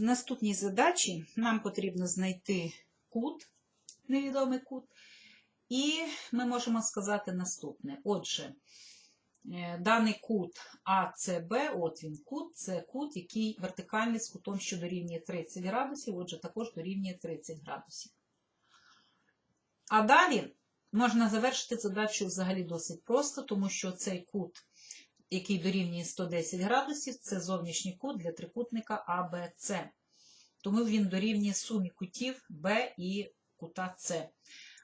В наступній задачі нам потрібно знайти кут, невідомий кут, і ми можемо сказати наступне. Отже, е, даний кут АЦБ, от він кут, це кут, який вертикальний з кутом, що дорівнює 30 градусів, отже, також дорівнює 30 градусів. А далі можна завершити задачу взагалі досить просто, тому що цей кут, який дорівнює 110 градусів, це зовнішній кут для трикутника АБЦ. Тому він дорівнює сумі кутів Б і кута С.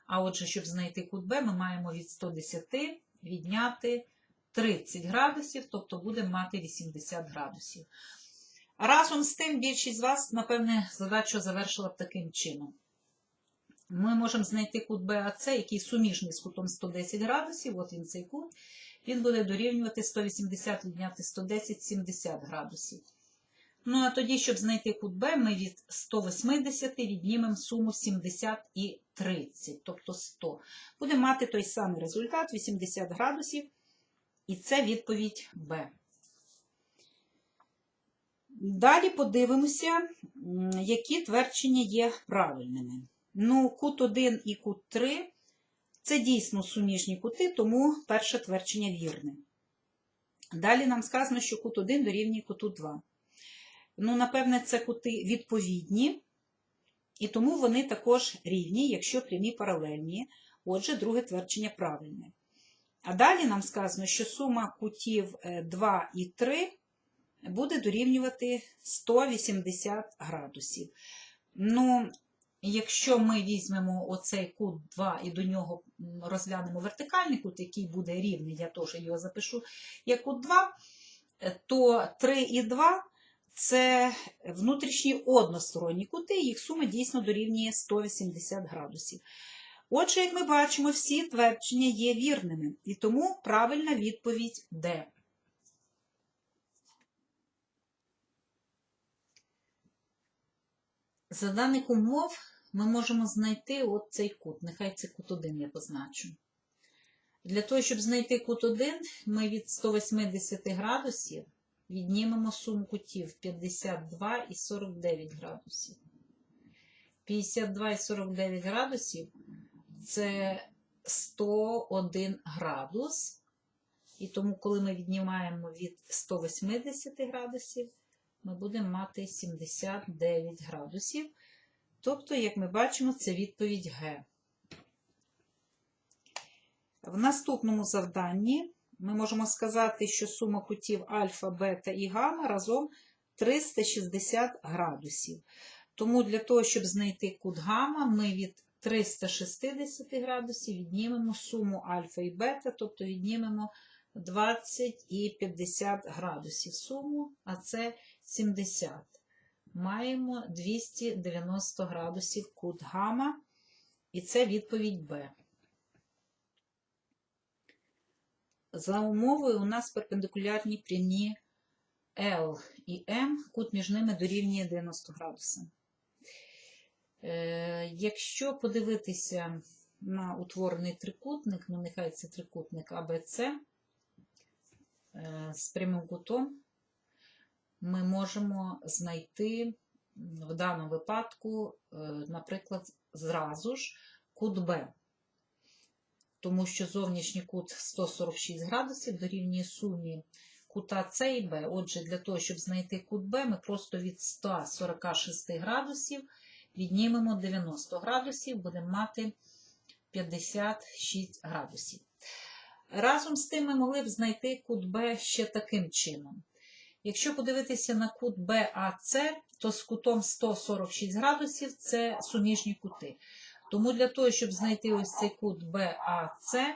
А отже, щоб знайти кут Б, ми маємо від 110 відняти 30 градусів, тобто будемо мати 80 градусів. Разом з тим, більшість з вас, напевне, задачу завершила б таким чином. Ми можемо знайти кут БАЦ, який суміжний з кутом 110 градусів, от він цей кут, він буде дорівнювати 180 відняти 110 70 градусів. Ну, а тоді, щоб знайти кут Б, ми від 180 віднімемо суму 70 і 30, тобто 100. Будемо мати той самий результат 80 градусів, і це відповідь Б. Далі подивимося, які твердження є правильними. Ну, кут 1 і кут 3 це дійсно суміжні кути, тому перше твердження вірне. Далі нам сказано, що кут 1 дорівнює куту 2. Ну, напевне, це кути відповідні, і тому вони також рівні, якщо прямі паралельні. Отже, друге твердження правильне. А далі нам сказано, що сума кутів е, 2 і 3 буде дорівнювати 180 градусів. Ну, якщо ми візьмемо оцей кут 2 і до нього розглянемо вертикальний кут, який буде рівний, я теж його запишу як кут 2, е, то 3 і 2 це внутрішні односторонні кути, їх сума дійсно дорівнює 180 градусів. Отже, як ми бачимо, всі твердження є вірними, і тому правильна відповідь Д. За даних умов ми можемо знайти от цей кут. Нехай це кут 1 я позначу. Для того, щоб знайти кут 1, ми від 180 градусів віднімемо суму кутів 52 і 49 градусів. 52 і 49 градусів це 101 градус. І тому, коли ми віднімаємо від 180 градусів, ми будемо мати 79 градусів. Тобто, як ми бачимо, це відповідь Г. В наступному завданні ми можемо сказати, що сума кутів альфа, бета і гамма разом 360 градусів. Тому для того, щоб знайти кут гамма, ми від 360 градусів віднімемо суму альфа і бета, тобто віднімемо 20 і 50 градусів суму, а це 70. Маємо 290 градусів кут гамма, і це відповідь Б. За умовою у нас перпендикулярні прямі L і M, кут між ними дорівнює 90 градусів. Е, Якщо подивитися на утворений трикутник, ну нехай це трикутник АБЦ е, з прямим кутом, ми можемо знайти в даному випадку, е, наприклад, зразу ж кут Б тому що зовнішній кут 146 градусів дорівнює сумі кута С і Б. Отже, для того, щоб знайти кут Б, ми просто від 146 градусів віднімемо 90 градусів, будемо мати 56 градусів. Разом з тим ми могли б знайти кут Б ще таким чином. Якщо подивитися на кут БАЦ, то з кутом 146 градусів це суміжні кути. Тому для того, щоб знайти ось цей кут BAC,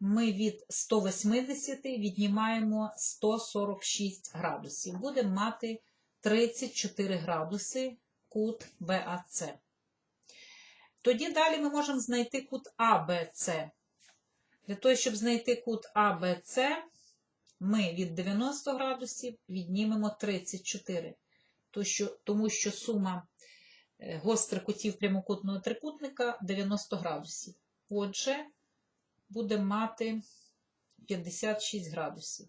ми від 180 віднімаємо 146 градусів. Будемо мати 34 градуси кут BAC. Тоді далі ми можемо знайти кут ABC. Для того, щоб знайти кут ABC, ми від 90 градусів віднімемо 34, тому що сума гострих кутів прямокутного трикутника 90 градусів. Отже, будемо мати 56 градусів.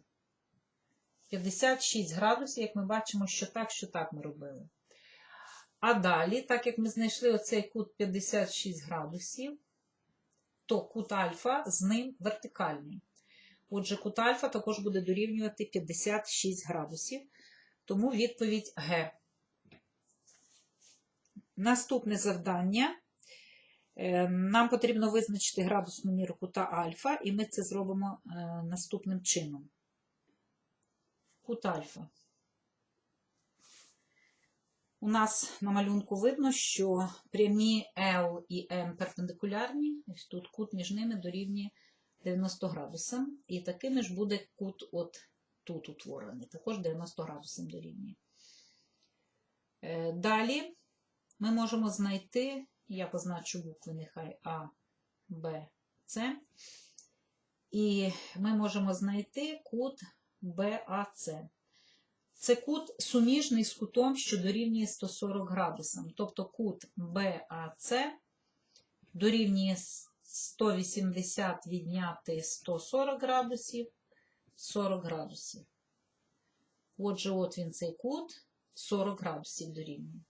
56 градусів, як ми бачимо, що так, що так ми робили. А далі, так як ми знайшли оцей кут 56 градусів, то кут альфа з ним вертикальний. Отже, кут альфа також буде дорівнювати 56 градусів, тому відповідь Г. Наступне завдання. Е, Нам потрібно визначити градусну міру кута альфа, і ми це зробимо е, наступним чином. Кут альфа. У нас на малюнку видно, що прямі L і M перпендикулярні, ось тут кут між ними дорівнює 90 градусам, і такими ж буде кут от тут утворений, також 90 градусам дорівнює. Е, Далі ми можемо знайти, я позначу букви нехай А, Б, С, і ми можемо знайти кут БАЦ. Це кут суміжний з кутом, що дорівнює 140 градусам. Тобто кут БАЦ дорівнює 180 відняти 140 градусів 40 градусів. Отже, от він цей кут 40 градусів дорівнює.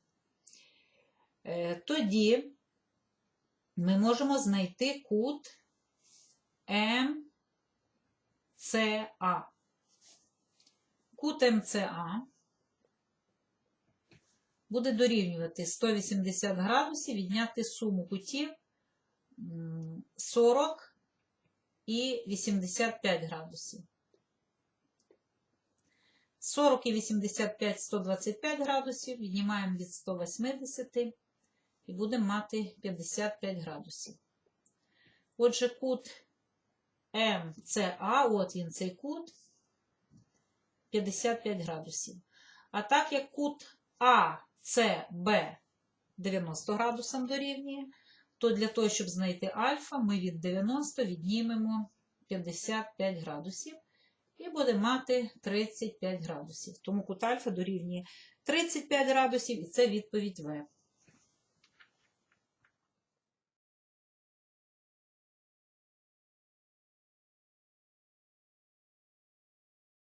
Е, Тоді ми можемо знайти кут МЦА. Кут МЦА буде дорівнювати 180 градусів, відняти суму кутів 40 і 85 градусів. 40 і 85 125 градусів, віднімаємо від 180 і будемо мати 55 градусів. Отже, кут МЦА, от він цей кут, 55 градусів. А так як кут АЦБ 90 градусам дорівнює, то для того, щоб знайти альфа, ми від 90 віднімемо 55 градусів і будемо мати 35 градусів. Тому кут альфа дорівнює 35 градусів, і це відповідь В.